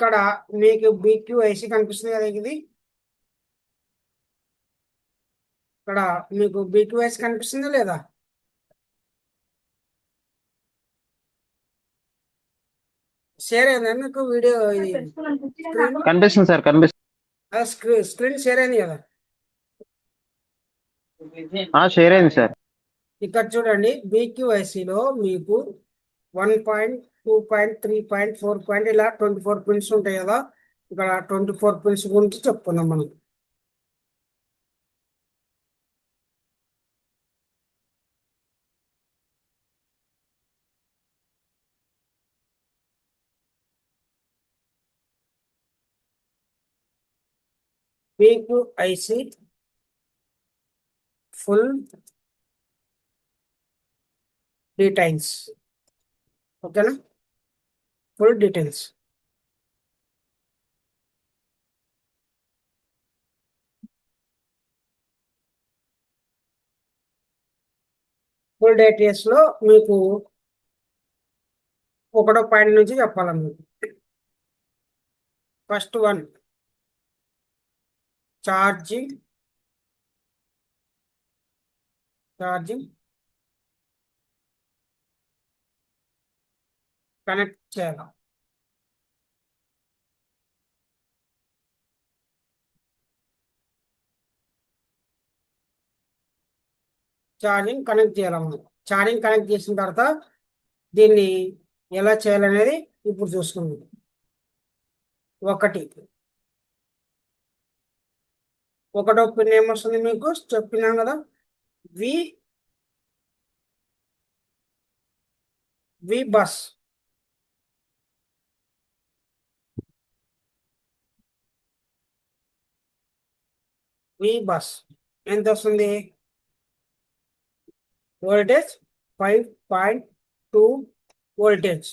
ఇక్కడ మీకు BQ IC కనిపిస్తుంది కదా ఇది? ఇక్కడ మీకు బీక్యూ ఐసి కనిపిస్తుందా లేదా? షేర్ అయిందా మీకు వీడియో ఇది? కనిపిస్తుంది సార్ కనిపిస్తుంది. స్క్రీన్ స్క్రీన్ షేర్ అయింది కదా? షేర్ అయింది సార్. ఇక్కడ చూడండి బీక్యూఐసిలో మీకు one point two point three point four point ఇలా ట్వంటీ ఫోర్ పిన్స్ ఉంటాయి కదా. ఇక్కడ ట్వంటీ ఫోర్ పిన్స్ గురించి చెప్పుకుందాం మనం. బీక్యూఐసి ఫుల్ డీటైల్స్ ఓకేనా? Full details. ఫుల్ డీటెయిల్స్లో మీకు ఒకటో పాయింట్ నుంచి చెప్పాలి మీకు first one charging charging connect చేయాలి. ఛార్జింగ్ కనెక్ట్ చేయాలి మనం. ఛార్జింగ్ కనెక్ట్ చేసిన తర్వాత దీన్ని ఎలా చేయాలనేది ఇప్పుడు చూసుకుందాం. ఒకటి. ఒకటో పిన్ ఏమొస్తుంది మీకు? చెప్పినాం కదా. V V bus V bus. ఎంత వస్తుంది? Voltage five point two voltage.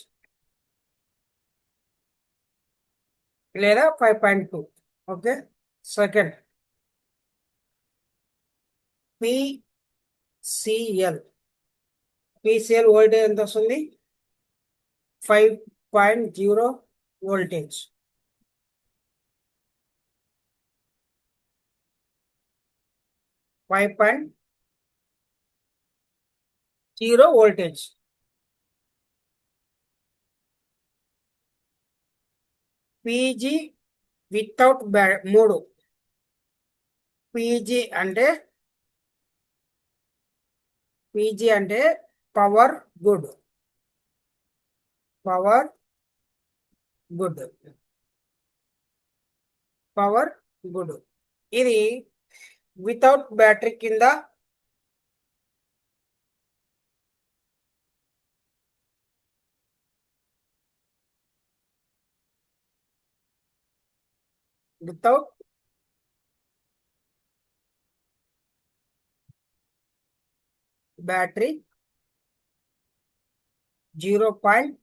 లేదా five point two. Okay? Second. PCL. PCL voltage ఎంత వస్తుంది? Five point zero voltage. Five point zero voltage. PG without బ్యా మూడు. పీజీ అంటే పీజీ అంటే power good. Power good. Power good. ఇది without battery కింద without battery zero point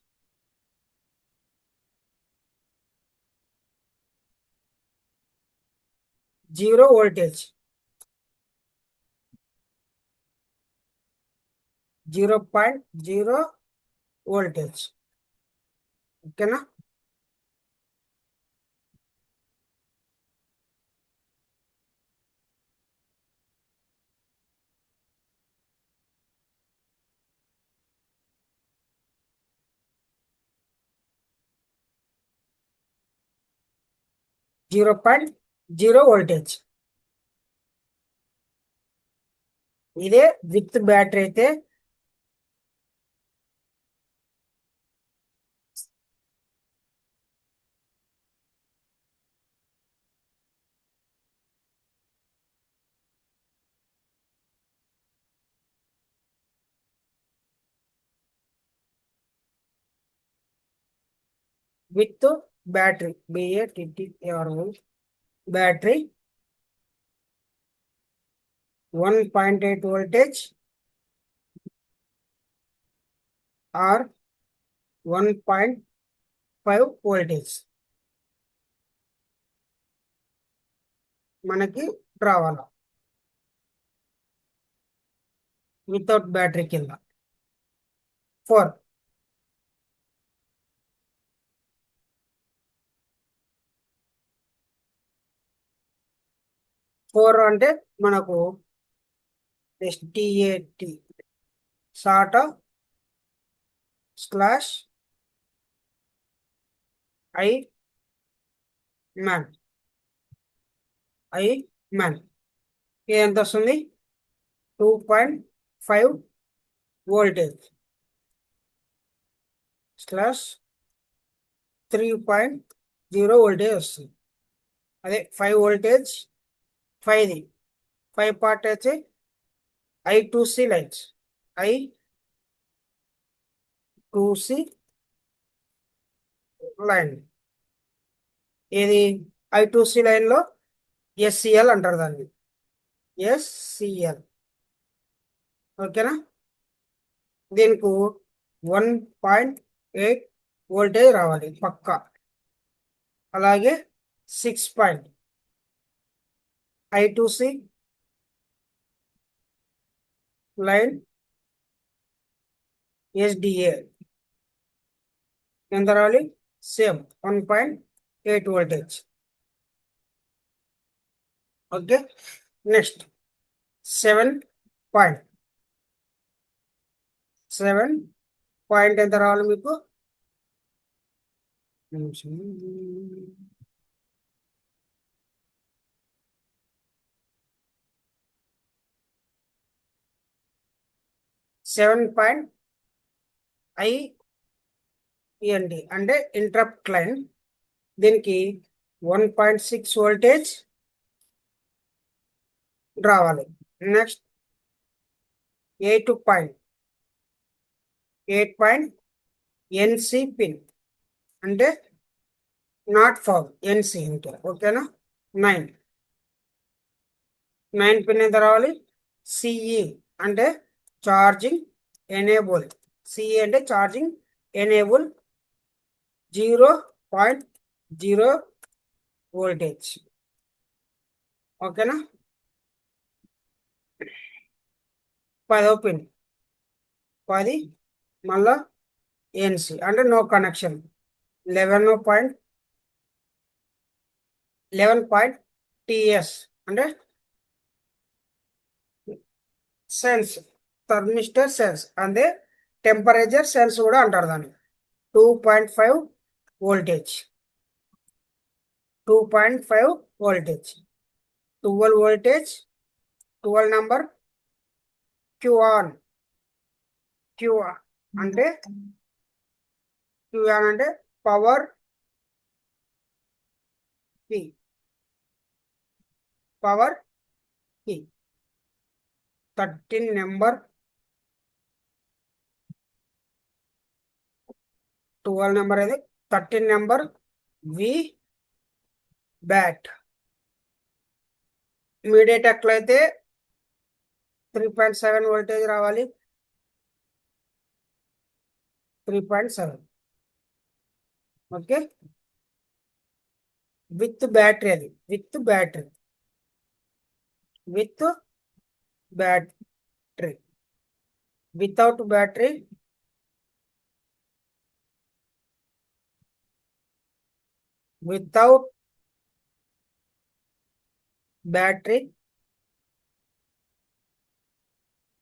zero voltage zero point zero voltage ఓకేనా zero point zero voltage ఇదే with battery అయితే with battery BA TTRO battery one point eight voltage or one point five voltage మనకి రావాలి without battery కింద. Four four అంటే మనకు STAT stat slash I man I man ఇది ఎంత వస్తుంది? Two point five voltage slash three point zero voltage వస్తుంది. అదే ఫైవ్ వోల్టేజ్ ఫైవ్ది ఫైవ్ పార్ట్ వచ్చి I two C lines. I two C line. ఇది ఐ టు సి లైన్లో SCL అంటారు దాన్ని. ఎస్సిఎల్. ఓకేనా? దీనికి వన్ పాయింట్ ఎయిట్ వోల్టేజ్ రావాలి పక్కా. అలాగే six point I two C line SDA ఎంత రావాలి? Same one point eight voltage okay next seven point seven point ఎంత రావాలి మీకు? సెవెన్ పాయింట్ ఐ అంటే ఇంటరప్ట్ లైన్ దీనికి వన్ పాయింట్ సిక్స్ వోల్టేజ్ రావాలి. Next eight point eight point NC pin అంటే not foul NC అంటే ఓకేనా నైన్ నైన్ పిన్ ఎంత రావాలి? సిఈ అంటే ఛార్జింగ్ ఎనేబుల్ సి అంటే charging enable zero point zero voltage ఓకేనా పదో పిన్ పది మళ్ళా ఎన్సి అంటే no connection eleven point eleven point TS అంటే సెన్స్ థర్మిస్టర్ సెల్స్ అంటే టెంపరేచర్ సెల్స్ కూడా అంటారు దాన్ని. Two point five voltage two point five voltage twelve voltage twelve number QON QON అంటే క్యూఆన్ అంటే పవర్కి పవర్కి థర్టీన్ నెంబర్ ట్వెల్వ్ నెంబర్ అది థర్టీన్ నెంబర్ వి బ్యాట్. మీడియట్ ఎట్లయితే త్రీ పాయింట్ సెవెన్ వోల్టేజ్ రావాలి. Three point seven. Okay? With battery అది. With battery. With battery. Without battery without battery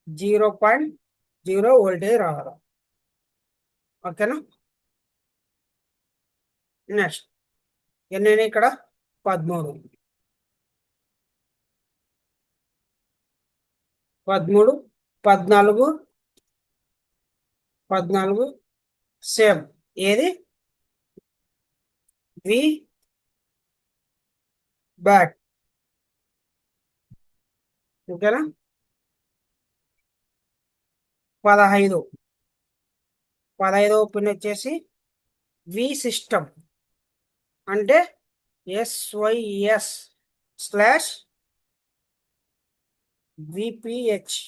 zero point zero voltage రావాలి. ఓకేనా నెక్స్ట్ ఎన్నైనా ఇక్కడ? పదమూడు. పదమూడు పద్నాలుగు పద్నాలుగు సేమ్. ఏది? వి బ్యాట్ ఓకేనా? పదహైదు. పదహైదో పిన్ వచ్చేసి వి సిస్టమ్ అంటే ఎస్వైఎస్ స్లాష్ విపిహెచ్.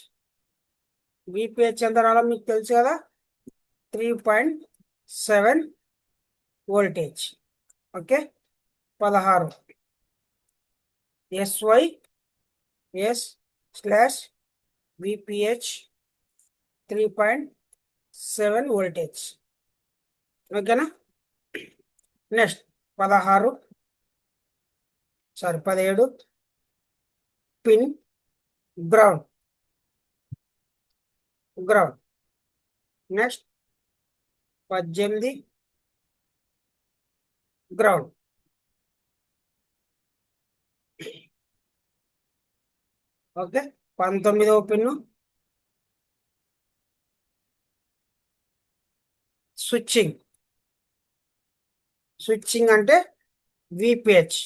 విపిహెచ్ ఎంత రావాలో మీకు తెలుసు కదా? Three point seven voltage. Okay? పదహారు. SY S slash VPH three point seven voltage ఓకేనా నెక్స్ట్ పదహారు. సారీ పదిహేడు. పిన్ గ్రౌండ్ గ్రౌండ్ నెక్స్ట్ పద్దెనిమిది. గ్రౌండ్ ఓకే పంతొమ్మిదవ పిన్ను. స్విచ్చింగ్ స్విచ్చింగ్ అంటే విపిహెచ్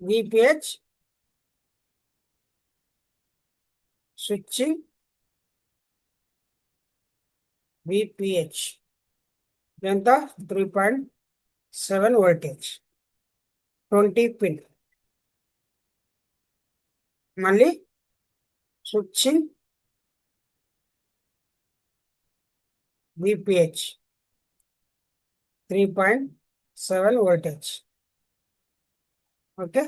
విపిహెచ్ స్విచ్చింగ్ విపిహెచ్ ఎంత three point seven voltage twenty pin మళ్ళీ switching VPH three point seven voltage okay